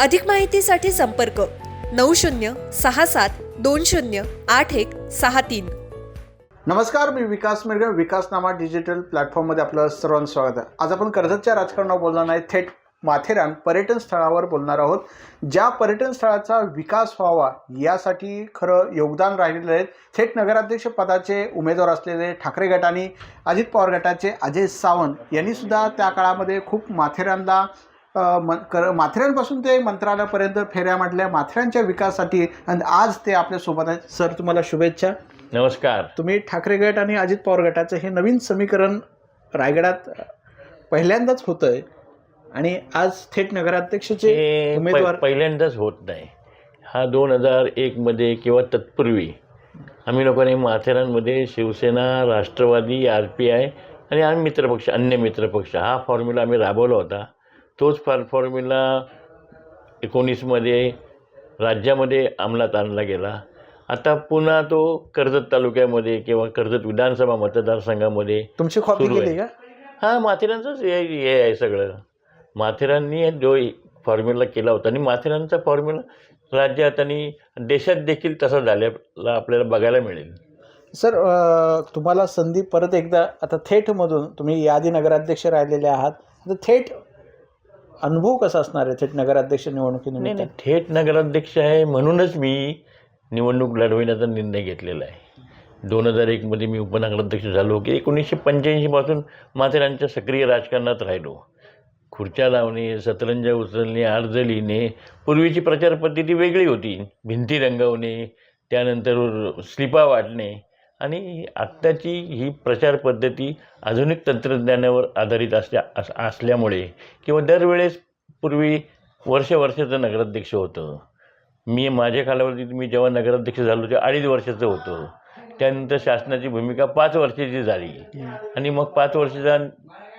अधिक माहितीसाठी संपर्क नऊ शून्य सहा सात दोन शून्य आठ एक सहा तीन. नमस्कार मी विकास मिरगे विकासनामा डिजिटल प्लॅटफॉर्ममध्ये आपलं सर्वांचं स्वागत आहे. आज आपण कर्जतच्या राजकारणावर बोलणार नाही थेट माथेरान पर्यटन स्थळावर बोलणार आहोत ज्या पर्यटन स्थळाचा विकास व्हावा यासाठी खरं योगदान राहिलेलं आहे. थेट नगराध्यक्ष पदाचे उमेदवार असलेले ठाकरे गट आणि अजित पवार गटाचे अजय सावंत यांनीसुद्धा त्या काळामध्ये खूप माथेरानला म कर माथेरानपासून ते मंत्रालयापर्यंत फेऱ्या मांडल्या माथेरानच्या विकासासाठी. आणि आज ते आपल्यासोबत आहेत. सर तुम्हाला शुभेच्छा. नमस्कार. तुम्ही ठाकरे गट आणि अजित पवार गटाचं हे नवीन समीकरण रायगडात पहिल्यांदाच होतं आहे आणि आज थेट नगराध्यक्षाचे उमेदवार पहिल्यांदाच होत नाही. हा दोन हजार एकमध्ये किंवा तत्पूर्वी आम्ही लोकांनी माथेरानमध्ये Shiv Sena Rashtravadi R P I आणि आम्ही मित्रपक्ष अन्य मित्रपक्ष हा फॉर्म्युला आम्ही राबवला होता. तोच फार फॉर्म्युला एकोणीसमध्ये राज्यामध्ये अंमलात आणला गेला. आता पुन्हा तो कर्जत तालुक्यामध्ये किंवा कर्जत विधानसभा मतदारसंघामध्ये तुमची कॉपी सुरू आहे. केली का? हा माथेरानचंच हे हे आहे सगळं. माथेराननी जो फॉर्म्युला केला होता आणि माथेरानचा फॉर्म्युला राज्यात आणि देशात देखील तसा झालेला आपल्याला बघायला मिळेल. सर तुम्हाला संधी परत एकदा आता थेटमधून तुम्ही यादी नगराध्यक्ष राहिलेले आहात. आता थेट अनुभव कसा असणार आहे थेट नगराध्यक्ष नाही निवडणुकीनिमित्त नाही थेट नगराध्यक्ष आहे म्हणूनच मी निवडणूक लढविण्याचा निर्णय घेतलेला आहे. दोन हजार एकमध्ये मी उपनगराध्यक्ष झालो की एकोणीसशे पंच्याऐंशीपासून माथेरानच्या सक्रिय राजकारणात राहिलो. खुर्च्या लावणे सतरंजा उचलणे अर्ज लिहिणे पूर्वीची प्रचार पद्धती वेगळी होती. भिंती रंगवणे त्यानंतर स्लिपा वाटणे आणि आत्ताची ही प्रचार पद्धती आधुनिक तंत्रज्ञानावर आधारित असल्या अस असल्यामुळे किंवा दरवेळेस पूर्वी वर्ष वर्षाचं नगराध्यक्ष होतं. मी माझ्या कालावधीत मी जेव्हा नगराध्यक्ष झालो तेव्हा अडीच वर्षाचं होतं. त्यानंतर शासनाची भूमिका पाच वर्षाची झाली. आणि मग पाच वर्षाच्या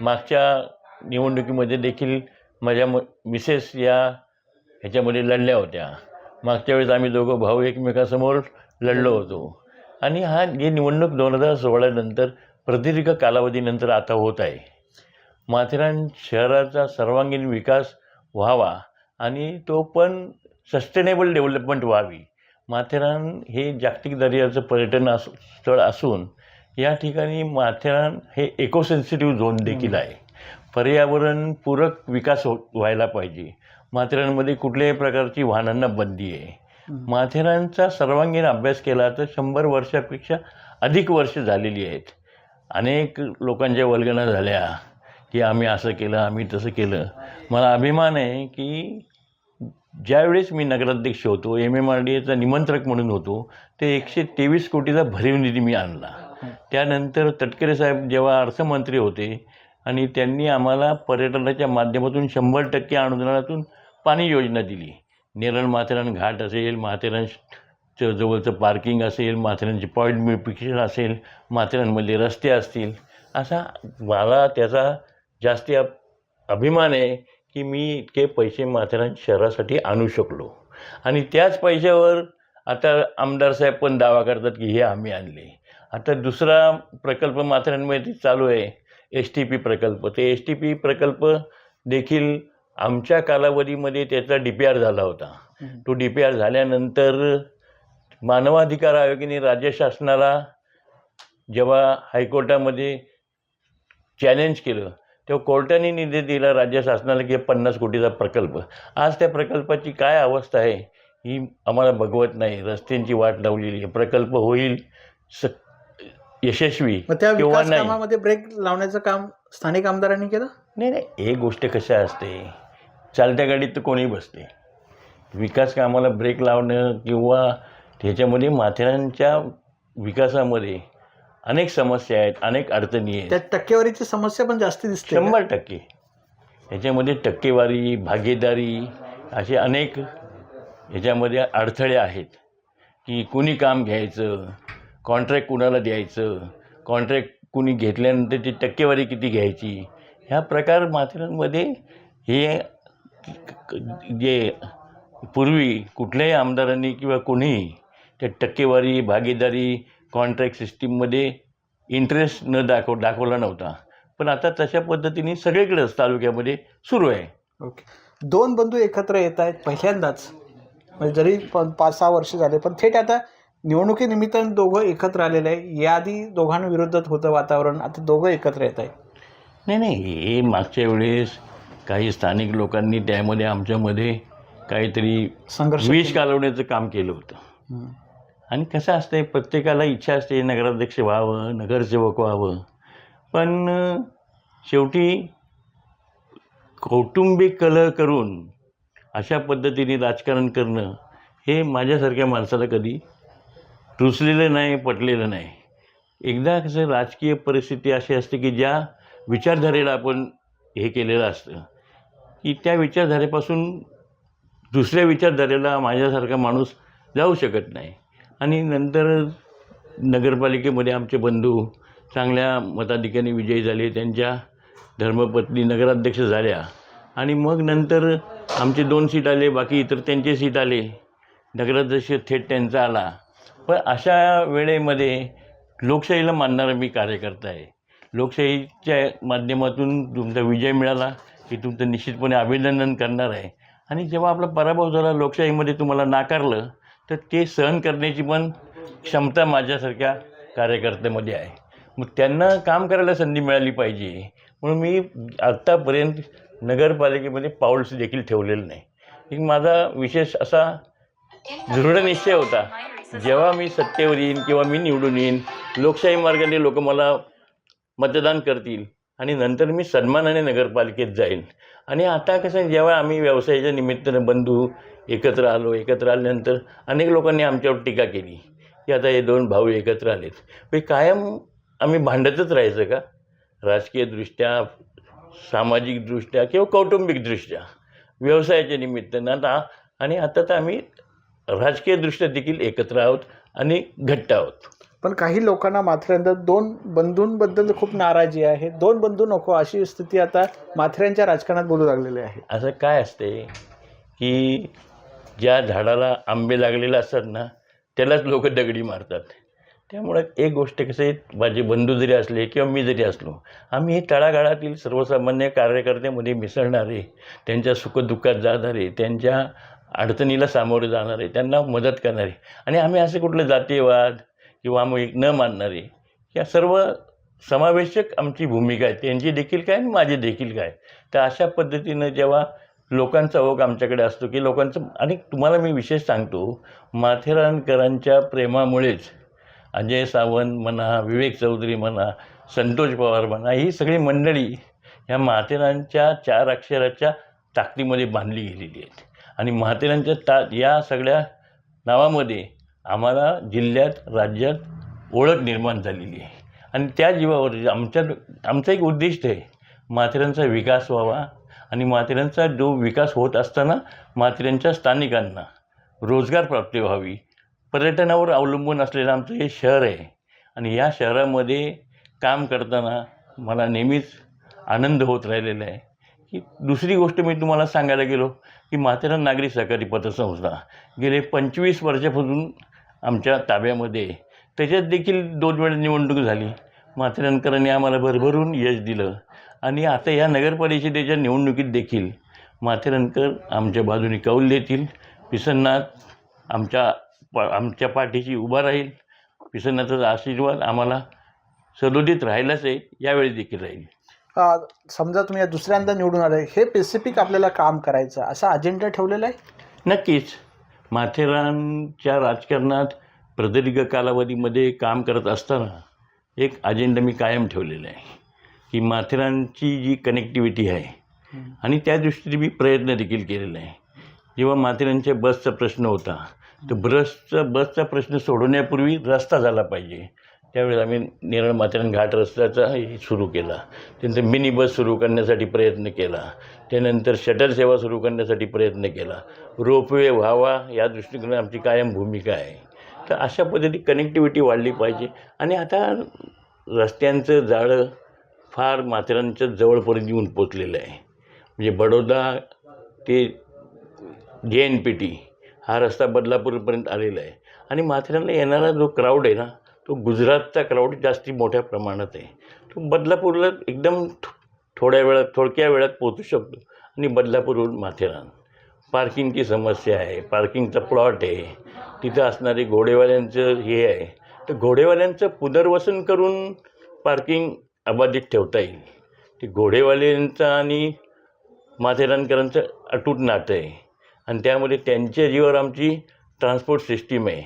मागच्या निवडणुकीमध्ये देखील माझ्या म मिसेस या ह्याच्यामध्ये लढल्या होत्या. मागच्या वेळेस आम्ही दोघं भाऊ एकमेकासमोर लढलो होतो. आणि हा ही निवडणूक दोन हजार सोळानंतर प्रदीर्घ कालावधीनंतर आता होत आहे. माथेरान शहराचा सर्वांगीण विकास व्हावा आणि तो पण सस्टेनेबल डेव्हलपमेंट व्हावी. माथेरान हे जागतिक दर्जाचं पर्यटन अस स्थळ असून या ठिकाणी माथेरान हे इकोसेन्सिटिव्ह झोन देखील आहे. पर्यावरणपूरक विकास हो व्हायला पाहिजे. माथेरानमध्ये कुठल्याही प्रकारची वाहनांना बंदी आहे. माथेरानचा सर्वांगीण अभ्यास केला तर शंभर वर्षापेक्षा अधिक वर्ष झालेली आहेत. अनेक लोकांच्या वल्गना झाल्या की आम्ही असं केलं आम्ही तसं केलं. मला अभिमान आहे की ज्यावेळेस मी नगराध्यक्ष होतो एम एम आर डी एचा निमंत्रक म्हणून होतो ते एकशे तेवीस कोटीचा भरीव निधी मी आणला. त्यानंतर तटकरे साहेब जेव्हा अर्थमंत्री होते आणि त्यांनी आम्हाला पर्यटनाच्या माध्यमातून शंभर टक्के अनुदानातून पाणी योजना दिली. नेरळ माथेरान घाट असेल माथेरान च जवळचं पार्किंग असेल माथेरानची पॉईंट ब्युटिफिकेशन असेल माथेरानमधले रस्ते असतील असा मला त्याचा जास्ती अभिमान आहे की मी इतके पैसे माथेरान शहरासाठी आणू शकलो. आणि त्याच पैशावर आता आमदार साहेब पण दावा करतात की हे आम्ही आणले. आता दुसरा प्रकल्प माथेरानमध्ये चालू आहे एस टी पी प्रकल्प. ते एस टी पी प्रकल्प देखील आमच्या कालावधीमध्ये त्याचा डी पी आर झाला होता. तो डी पी आर झाल्यानंतर मानवाधिकार आयोगाने राज्य शासनाला जेव्हा हायकोर्टामध्ये चॅलेंज केलं तेव्हा कोर्टाने निधी दिला राज्य शासनाला की पन्नास कोटीचा प्रकल्प. आज त्या प्रकल्पाची काय अवस्था आहे ही आम्हाला बघवत नाही. रस्त्यांची वाट लावलेली आहे. प्रकल्प होईल स यशस्वी किंवा नाही. ब्रेक लावण्याचं काम स्थानिक आमदारांनी केलं? नाही नाही. एक गोष्ट कशा असते? चालत्या गाडीत तर कोणीही बसते विकास कामाला ब्रेक लावणं किंवा त्याच्यामध्ये माथेरानच्या विकासामध्ये अनेक समस्या आहेत अनेक अडचणी आहेत. त्या टक्केवारीची समस्या पण जास्ती दिसते? शंभर टक्के. याच्यामध्ये टक्केवारी भागीदारी असे अनेक ह्याच्यामध्ये अडथळे आहेत. की कुणी काम घ्यायचं कॉन्ट्रॅक्ट कुणाला द्यायचं कॉन्ट्रॅक्ट कुणी घेतल्यानंतर ती टक्केवारी किती घ्यायची? ह्या प्रकार माथेरानमध्ये हे जे पूर्वी कुठल्याही आमदारांनी किंवा कोणीही त्या टक्केवारी भागीदारी कॉन्ट्रॅक्ट सिस्टीममध्ये इंटरेस्ट न दाखव दाखवला नव्हता. पण आता तशा पद्धतीने सगळीकडेच तालुक्यामध्ये सुरू आहे. ओके. दोन बंधू एकत्र येत आहेत पहिल्यांदाच. म्हणजे जरी प पाच सहा वर्ष झाले पण थेट आता निवडणुकीनिमित्तानं दोघं एकत्र आलेले आहे. याआधी दोघांविरोधात होतं वातावरण. आता दोघं एकत्र येत आहे नाही नाही हे मागच्या वेळेस काही स्थानिक लोकांनी त्यामध्ये आमच्यामध्ये काहीतरी संघर्ष विष घालवण्याचं काम केलं होतं. आणि कसं असतंय प्रत्येकाला इच्छा असते नगराध्यक्ष व्हावं नगरसेवक व्हावं. पण शेवटी कौटुंबिक कलह करून अशा पद्धतीने राजकारण करणं हे माझ्यासारख्या माणसाला कधी रुचलेलं नाही पटलेलं नाही. एकदा कसं राजकीय परिस्थिती अशी असते की ज्या विचारधारेला आपण हे केलेलं असतं. की त्या विचारधारेपासून दुसऱ्या विचारधारेला माझ्यासारखा माणूस जाऊ शकत नाही. आणि नंतर नगरपालिकेमध्ये आमचे बंधू चांगल्या मताधिकाने विजयी झाले त्यांच्या धर्मपत्नी नगराध्यक्ष झाल्या. आणि मग नंतर आमचे दोन सीट आले बाकी इतर त्यांचे सीट आले. नगराध्यक्ष थेट त्यांचा आला. पण अशा वेळेमध्ये लोकशाहीला मानणारा मी कार्यकर्ता आहे. लोकशाहीच्या माध्यमातून तुमचा विजय मिळाला. की तुमचं निश्चितपणे अभिनंदन करणार आहे. आणि जेव्हा आपला पराभव झाला लोकशाहीमध्ये तुम्हाला नाकारलं तर ते सहन करण्याची पण क्षमता माझ्यासारख्या कार्यकर्त्यामध्ये आहे. मग त्यांना काम करायला संधी मिळाली पाहिजे. म्हणून मी आत्तापर्यंत नगरपालिकेमध्ये पाऊल्स देखील ठेवलेलं नाही. एक माझा विशेष असा दृढ निश्चय होता. जेव्हा मी सत्तेवर येईन किंवा मी निवडून येईन लोकशाही मार्गाने लोक मला मतदान करतील. आणि नंतर मी सन्मानाने नगरपालिकेत जाईन. आणि आता कसं जेव्हा आम्ही व्यवसायाच्या निमित्तानं बंधू एकत्र आलो एकत्र आल्यानंतर अनेक लोकांनी आमच्यावर टीका केली की आता हे दोन भाऊ एकत्र आलेत. म्हणजे कायम आम्ही भांडतच राहायचं का? राजकीयदृष्ट्या सामाजिकदृष्ट्या किंवा कौटुंबिकदृष्ट्या व्यवसायाच्या निमित्तानं. आता आणि आता तर आम्ही राजकीयदृष्ट्या देखील एकत्र आहोत आणि घट्ट आहोत. पण काही लोकांना माथेरानंतर दोन बंधूंबद्दल खूप नाराजी आहे. दोन बंधू नको अशी स्थिती आता माथेरानच्या राजकारणात बोलू लागलेली आहे. असं काय असते की ज्या झाडाला आंबे लागलेले असतात ना त्यालाच लोक दगडी मारतात. त्यामुळं एक गोष्ट कसं आहे माझे बंधू जरी असले किंवा मी जरी असलो आम्ही हे तळागाळातील सर्वसामान्य कार्यकर्त्यामध्ये मिसळणारे त्यांच्या सुखदुःखात जाणारे त्यांच्या अडचणीला सामोरे जाणारे त्यांना मदत करणारे. आणि आम्ही असे कुठले जातीयवाद किंवा मग न मानणारे या सर्व समावेशक आमची भूमिका आहे. त्यांची देखील काय आणि माझी देखील काय? तर अशा पद्धतीनं जेव्हा लोकांचा ओघ आमच्याकडे असतो की लोकांचं आणि तुम्हाला मी विशेष सांगतो माथेरानकरांच्या प्रेमामुळेच अजय सावंत म्हणा विवेक चौधरी म्हणा संतोष पवार म्हणा ही सगळी मंडळी ह्या माथेरानच्या चार अक्षराच्या ताकदीमध्ये बांधली गेलेली आहेत. आणि माथेरानच्या ता या सगळ्या नावामध्ये आम्हाला जिल्ह्यात राज्यात ओळख निर्माण झालेली आहे. आणि त्या जीवावर आमच्या आमचं एक उद्दिष्ट आहे माथेरानचा विकास व्हावा. आणि माथेरानचा जो विकास होत असताना माथेरानच्या स्थानिकांना रोजगार प्राप्ती व्हावी. पर्यटनावर अवलंबून असलेलं आमचं हे शहर आहे. आणि या शहरामध्ये काम करताना मला नेहमीच आनंद होत राहिलेला आहे. की दुसरी गोष्ट मी तुम्हाला सांगायला गेलो की माथेरान नागरी सहकारी पतसंस्था गेले पंचवीस वर्षापासून आमच्या ताब्यामध्ये. त्याच्यात देखील दोन वेळा निवडणूक झाली. माथेरानकरांनी आम्हाला भरभरून यश दिलं. आणि आता या नगरपरिषदेच्या निवडणुकीत देखील माथेरानकर आमच्या बाजूने कौल देतील. पिसन्नाथ आमच्या पा आमच्या पाठीशी उभा राहील. पिसन्नाथाचा आशीर्वाद आम्हाला सदोदित राहिलाच आहे. यावेळी देखील राहील. समजा तुम्ही या दुसऱ्यांदा निवडून आले हे स्पेसिफिक आपल्याला काम करायचं असा अजेंडा ठेवलेला आहे? नक्कीच. माथेरानच्या राजकारणात प्रदीर्घ कालावधीमध्ये काम करत असताना एक अजेंडा मी कायम ठेवलेला आहे की माथेरानची जी कनेक्टिव्हिटी आहे आणि त्या दृष्टीने मी प्रयत्न देखील केलेला आहे. जेव्हा माथेरानच्या बसचा प्रश्न होता तर बसचा बसचा प्रश्न सोडवण्यापूर्वी रस्ता झाला पाहिजे. त्यावेळेस आम्ही नेरळ माथेरान घाट रस्त्याचा सुरू केला. त्यानंतर मिनी बस सुरू करण्यासाठी प्रयत्न केला. त्यानंतर शटल सेवा सुरू करण्यासाठी प्रयत्न केला. रोपवे व्हावा या दृष्टिकोनात आमची कायम भूमिका आहे. तर अशा पद्धती कनेक्टिव्हिटी वाढली पाहिजे. आणि आता रस्त्यांचं जाळं फार माथेरानच्या जवळपर्यंत येऊन पोचलेलं आहे. म्हणजे बडोदा ते जे एन पी टी हा रस्ता बदलापूरपर्यंत आलेला आहे. आणि माथेरानला येणारा जो क्राऊड आहे ना तो गुजरातचा क्राऊड जास्ती मोठ्या प्रमाणात आहे. तो बदलापूरला एकदम थोड्या वेळात थोडक्या वेळात पोचू शकतो आणि बदलापूरवरून माथेरान. पार्किंगची समस्या आहे. पार्किंगचा प्लॉट आहे. तिथं असणारे घोडेवाल्यांचं हे आहे. तर घोडेवाल्यांचं पुनर्वसन करून पार्किंग अबाधित ठेवता येईल. ते घोडेवाल्यांचं आणि माथेरानकरांचं अटूट नातं आहे. आणि त्यामध्ये त्यांच्या जीवावर आमची ट्रान्सपोर्ट सिस्टीम आहे.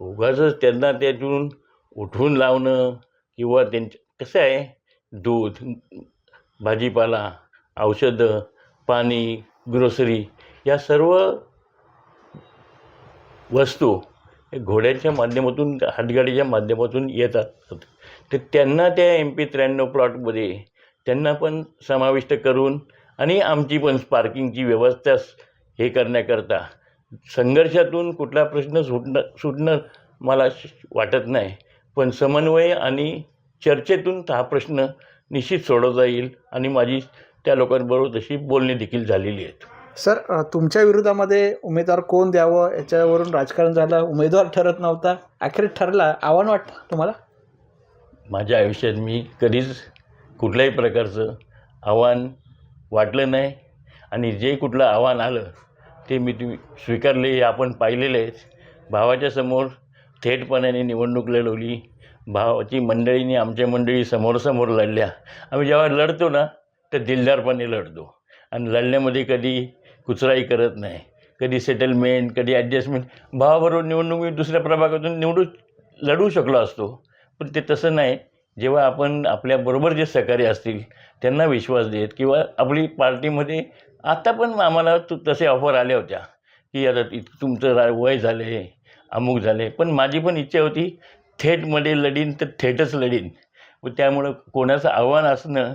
उगाचच त्यांना त्यातून उठवून लावणं किंवा त्यांच्या कसं आहे? दूध भाजीपाला औषधं पाणी ग्रोसरी या सर्व वस्तू हे घोड्यांच्या माध्यमातून हातगाडीच्या माध्यमातून येतात. तर त्यांना त्या एम पी त्र्याण्णव प्लॉटमध्ये त्यांना पण समाविष्ट करून आणि आमची पण पार्किंगची व्यवस्था हे करण्याकरता संघर्षातून कुठला प्रश्न सुटणं सुटणं मला श- वाटत नाही. पण समन्वय आणि चर्चेतून हा प्रश्न निश्चित सोडवता येईल आणि माझी त्या लोकांबरोबर तशी बोलणी देखील झालेली आहेत सर तुमच्या विरोधामध्ये उमेदवार कोण द्यावं? याच्यावरून राजकारण झालं उमेदवार ठरत नव्हता अखेर ठरला आव्हान वाटतं तुम्हाला? माझ्या आयुष्यात मी कधीच कुठल्याही प्रकारचं आव्हान वाटलं नाही आणि जे कुठलं आव्हान आलं ते मी तुम्ही स्वीकारले हे आपण पाहिलेले आहेत. भावाच्या समोर थेटपणाने निवडणूक लढवली. भावाची मंडळीने आमच्या मंडळी समोरसमोर लढल्या. आम्ही जेव्हा लढतो ना तर दिलदारपणे लढतो. आणि लढण्यामध्ये कधी कुचराई करत नाही. कधी सेटलमेंट कधी ॲडजस्टमेंट भावाबरोबर निवडणूक मी दुसऱ्या प्रभागातून निवडू लढू शकलो असतो. पण ते तसं नाही. जेव्हा आपण आपल्याबरोबर जे सहकारी असतील त्यांना विश्वास देत किंवा आपली पार्टीमध्ये आता पण आम्हाला तू तसे ऑफर आल्या होत्या. की आता तुमचं रा वय झालं आहे अमुक झालं. पण माझी पण इच्छा होती थेटमध्ये लढीन तर थेटच लढीन. व त्यामुळं कोणाचं आव्हान असणं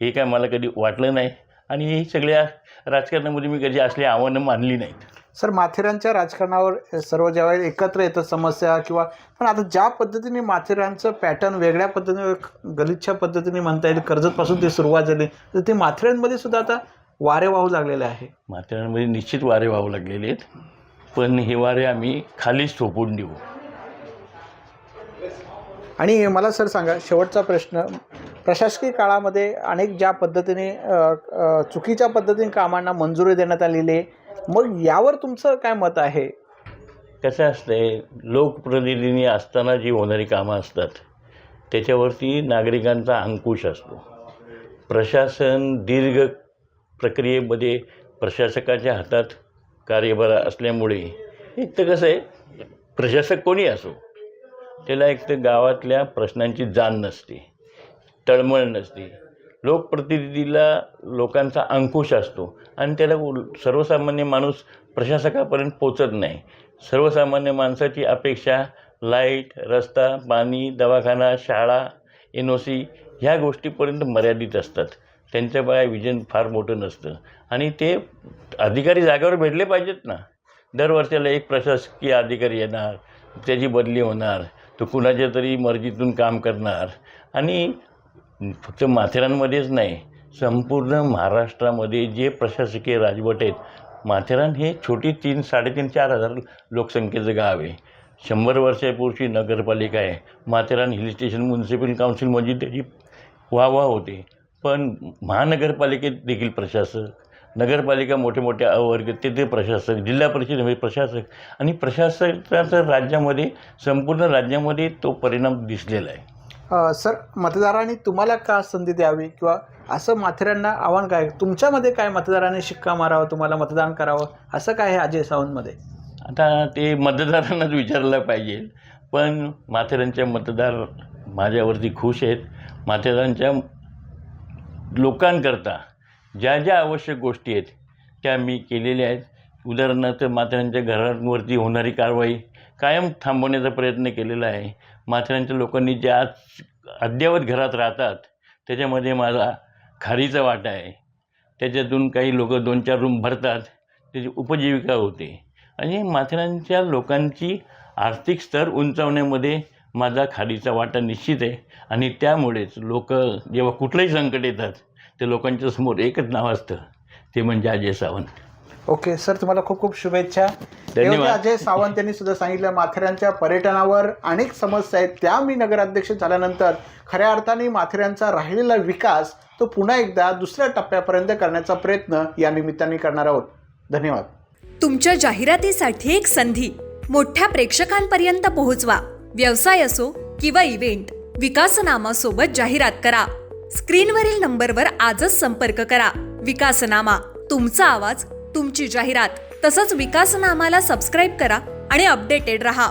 हे काय मला कधी वाटलं नाही. आणि ही सगळ्या राजकारणामध्ये मी कधी असली आव्हानं मानली नाहीत. सर माथेरानच्या राजकारणावर सर्व ज्यावेळेस एकत्र येतं समस्या किंवा पण आता ज्या पद्धतीने माथेरानचं पॅटर्न वेगळ्या पद्धतीने गलिच्छा पद्धतीने म्हणता येईल कर्जतपासून ती सुरुवात झाली तर ते माथेरानमध्ये सुद्धा आता वारे वाहू लागलेले आहे. माथेरानमध्ये निश्चित वारे व्हावं लागलेले आहेत. पण हे वारे आम्ही खालीच थोपून देऊ. आणि मला सर सांगा शेवटचा प्रश्न. प्रशासकीय काळामध्ये अनेक ज्या पद्धतीने चुकीच्या पद्धतीने कामांना मंजुरी देण्यात आलेली आहे मग यावर तुमचं काय मत आहे? कसं असतंय लोकप्रतिनिधी असताना जी होणारी कामं असतात त्याच्यावरती नागरिकांचा अंकुश असतो. प्रशासन दीर्घ प्रक्रियेमध्ये प्रशासकाच्या हातात कार्यभार असल्यामुळे एक तर कसं आहे प्रशासक कोणी असो त्याला एक तर गावातल्या प्रश्नांची जाण नसते तळमळ नसते. लोकप्रतिनिधीला लोकांचा अंकुश असतो आणि त्याला सर्वसामान्य माणूस प्रशासकापर्यंत पोचत नाही. सर्वसामान्य माणसाची अपेक्षा लाइट रस्ता पाणी दवाखाना शाळा एन ओ सी ह्या गोष्टीपर्यंत मर्यादित असतात. त्यांच्या बाया विजन फार मोठं नसतं. आणि ते अधिकारी जागेवर भेटले पाहिजेत ना. दरवर्षाला एक प्रशासकीय अधिकारी येणार त्याची बदली होणार तो कुणाच्या तरी मर्जीतून काम करणार. आणि फक्त माथेरानमध्येच नाही संपूर्ण महाराष्ट्रामध्ये जे प्रशासकीय राजवट आहेत माथेरान हे छोटी तीन साडेतीन चार हजार लोकसंख्येचं गाव आहे. शंभर वर्षापूर्वी नगरपालिका आहे. Matheran hill station municipal council म्हणजे त्याची वाह वाह होते. पण महानगरपालिकेत देखील प्रशासक नगरपालिका मोठे मोठे अवर्ग तेथे प्रशासक जिल्हा परिषदेमध्ये प्रशासक आणि प्रशासकाचा राज्यामध्ये संपूर्ण राज्यामध्ये तो परिणाम दिसलेला आहे. सर मतदारांनी तुम्हाला का संधी द्यावी किंवा असं माथेरांना आव्हान काय? तुमच्यामध्ये काय मतदारांनी शिक्का मारावा तुम्हाला मतदान करावं? असं काय आहे अजय सावंतमध्ये? आता ते मतदारांनाच विचारलं पाहिजे पण माथेरानच्या मतदार माझ्यावरती खुश आहेत. माथेरानच्या लोकांकरता ज्या ज्या आवश्यक गोष्टी आहेत त्या मी केलेल्या आहेत. उदाहरणार्थ माथेरानच्या घरांवरती होणारी कारवाई कायम थांबवण्याचा प्रयत्न केलेला आहे. माथेरानच्या लोकांनी ज्या आज अद्ययावत घरात राहतात त्याच्यामध्ये माझा खारीचा वाटा आहे. त्याच्यातून काही लोक दोन चार रूम भरतात त्याची उपजीविका होते. आणि माथेरानच्या लोकांची आर्थिक स्तर उंचावण्यामध्ये माझा खारीचा वाटा निश्चित आहे. आणि त्यामुळेच लोक जेव्हा कुठलंही संकट येतात ते लोकांच्या समोर एकच नाव असतं ते म्हणजे अजय सावंत. ओके सर तुम्हाला खूप खूप शुभेच्छा. अजय सावंत यांनी सुद्धा सांगितलं माथेरानच्या पर्यटनावर अनेक समस्या आहेत. त्या मी नगराध्यक्ष झाल्यानंतर खऱ्या अर्थाने माथेरानचा राहिलेला विकास तो पुन्हा एकदा दुसऱ्या टप्प्यापर्यंत करण्याचा प्रयत्न या निमित्ताने करणार आहोत. धन्यवाद. तुमच्या जाहिरातीसाठी एक संधी. मोठ्या प्रेक्षकांपर्यंत पोहोचवा. व्यवसाय असो किंवा इव्हेंट विकासनामासोबत जाहिरात करा. स्क्रीनवरील नंबरवर आजच संपर्क करा. विकासनामा तुमचा आवाज तुमची जाहिरात तसंच विकासनामाला सबस्क्राईब करा आणि अपडेटेड रहा.